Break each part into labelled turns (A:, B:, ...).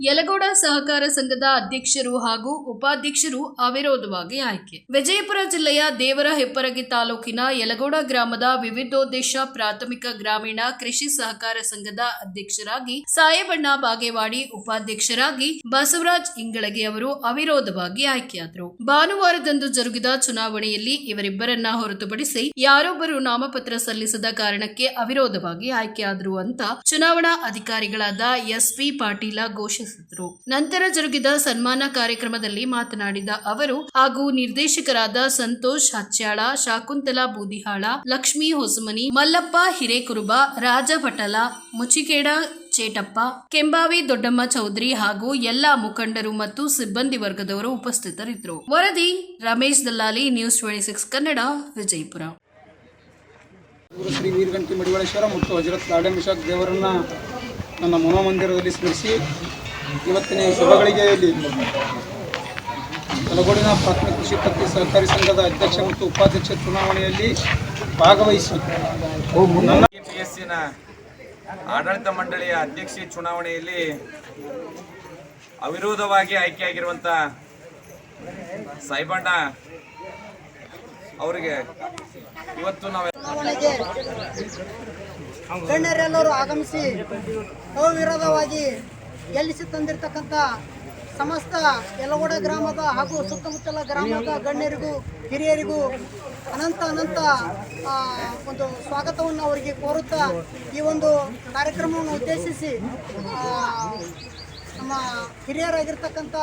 A: ಯಲಗೋಡ ಸಹಕಾರ ಸಂಘದ ಅಧ್ಯಕ್ಷರು ಹಾಗೂ ಉಪಾಧ್ಯಕ್ಷರು ಅವಿರೋಧವಾಗಿ ಆಯ್ಕೆ. ವಿಜಯಪುರ ಜಿಲ್ಲೆಯ ದೇವರ ಹೆಪ್ಪರಗಿ ತಾಲೂಕಿನ ಯಲಗೋಡ ಗ್ರಾಮದ ವಿವಿಧೋದ್ದೇಶ ಪ್ರಾಥಮಿಕ ಗ್ರಾಮೀಣ ಕೃಷಿ ಸಹಕಾರ ಸಂಘದ ಅಧ್ಯಕ್ಷರಾಗಿ ಸಾಯಬಣ್ಣ ಬಾಗೇವಾಡಿ, ಉಪಾಧ್ಯಕ್ಷರಾಗಿ ಬಸವರಾಜ್ ಇಂಗಳಗಿ ಅವರು ಅವಿರೋಧವಾಗಿ ಆಯ್ಕೆಯಾದರು. ಭಾನುವಾರದಂದು ಜರುಗಿದ ಚುನಾವಣೆಯಲ್ಲಿ ಇವರಿಬ್ಬರನ್ನ ಹೊರತುಪಡಿಸಿ ಯಾರೊಬ್ಬರು ನಾಮಪತ್ರ ಸಲ್ಲಿಸದ ಕಾರಣಕ್ಕೆ ಅವಿರೋಧವಾಗಿ ಆಯ್ಕೆಯಾದರು ಅಂತ ಚುನಾವಣಾ ಅಧಿಕಾರಿಗಳಾದ ಎಸ್ ಪಿ ಪಾಟೀಲ ಘೋಷಿಸಿದರು ನಂತರ ಜರುಗಿದ ಸನ್ಮಾನ ಕಾರ್ಯಕ್ರಮದಲ್ಲಿ ಮಾತನಾಡಿದ ಅವರು, ಹಾಗೂ ನಿರ್ದೇಶಕರಾದ ಸಂತೋಷ್ ಹಚ್ಚಾಳ ಶಾಕುಂತಲಾ ಬೂದಿಹಾಳ, ಲಕ್ಷ್ಮಿ ಹೊಸಮನಿ, ಮಲ್ಲಪ್ಪ ಹಿರೇಕುರುಬ ರಾಜ ಪಟಲ ಮುಚಿಕೇಡ ಚೇಟಪ್ಪ, ಕೆಂಬಾವಿ ದೊಡ್ಡಮ್ಮ ಚೌಧರಿ ಹಾಗೂ ಎಲ್ಲಾ ಮುಖಂಡರು ಮತ್ತು ಸಿಬ್ಬಂದಿ ವರ್ಗದವರು ಉಪಸ್ಥಿತರಿದ್ದರು. ವರದಿ, Ramesh Dallali, news twenty six Kannada, Vijayapura.
B: Shri Hazrat garden ದೇವರನ್ನ ನನ್ನ ಮನೋಮಂದಿರದಲ್ಲಿ ಸ್ಮರಿಸಿ ಇವತ್ತಿನ ಶುಭಗಳಿಗೆ ಇಲ್ಲಿ ಕಲಗೋಡಿನ ಪ್ರಾಥಮಿಕ ಕೃಷಿ ಪತ್ತಿ ಸಹಕಾರಿ ಸಂಘದ ಅಧ್ಯಕ್ಷ ಮತ್ತು ಉಪಾಧ್ಯಕ್ಷ ಚುನಾವಣೆಯಲ್ಲಿ ಭಾಗವಹಿಸಿ. ನನ್ನ
C: ಆಡಳಿತ ಮಂಡಳಿಯ ಅಧ್ಯಕ್ಷೆ ಚುನಾವಣೆಯಲ್ಲಿ ಅವಿರೋಧವಾಗಿ ಆಯ್ಕೆಯಾಗಿರುವಂಥ ಸಾಯಿಬಣ್ಣ ಅವರಿಗೆ ಇವತ್ತು ನಾವು
D: ಗಣ್ಯರೆಲ್ಲರೂ ಆಗಮಿಸಿ ಅವಿರೋಧವಾಗಿ ಗೆಲ್ಲಿಸಿ ತಂದಿರತಕ್ಕಂಥ ಸಮಸ್ತ ಯಲಗೋಡ ಗ್ರಾಮದ ಹಾಗೂ ಸುತ್ತಮುತ್ತಲ ಗ್ರಾಮದ ಗಣ್ಯರಿಗೂ, ಹಿರಿಯರಿಗೂ ಅನಂತ ಅನಂತ ಒಂದು ಸ್ವಾಗತವನ್ನು ಅವರಿಗೆ ಕೋರುತ್ತಾ ಈ ಒಂದು ಕಾರ್ಯಕ್ರಮವನ್ನು ಉದ್ದೇಶಿಸಿ ನಮ್ಮ ಹಿರಿಯರಾಗಿರ್ತಕ್ಕಂಥ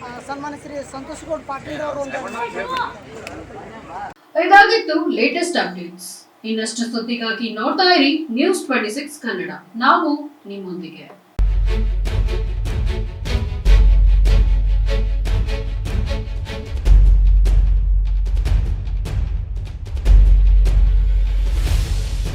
D: ಸನ್ಮಾನ ಸನ್ಮಾನ್ಯ ಶ್ರೀ ಸಂತೋಷ್ ಗೌಡ್ ಪಾಟೀಲ್ ಅವರು
E: ಇದಾಗಿತ್ತು ಲೇಟೆಸ್ಟ್ ಅಪ್ಡೇಟ್ಸ್ ಇನ್ನಷ್ಟು ಸುದ್ದಿಗಾಗಿ ನೋಡ್ತಾ ಇರಿ ನ್ಯೂಸ್ ಟ್ವೆಂಟಿ ಸಿಕ್ಸ್ ಕನ್ನಡ. ನಾವು ನಿಮ್ಮೊಂದಿಗೆ.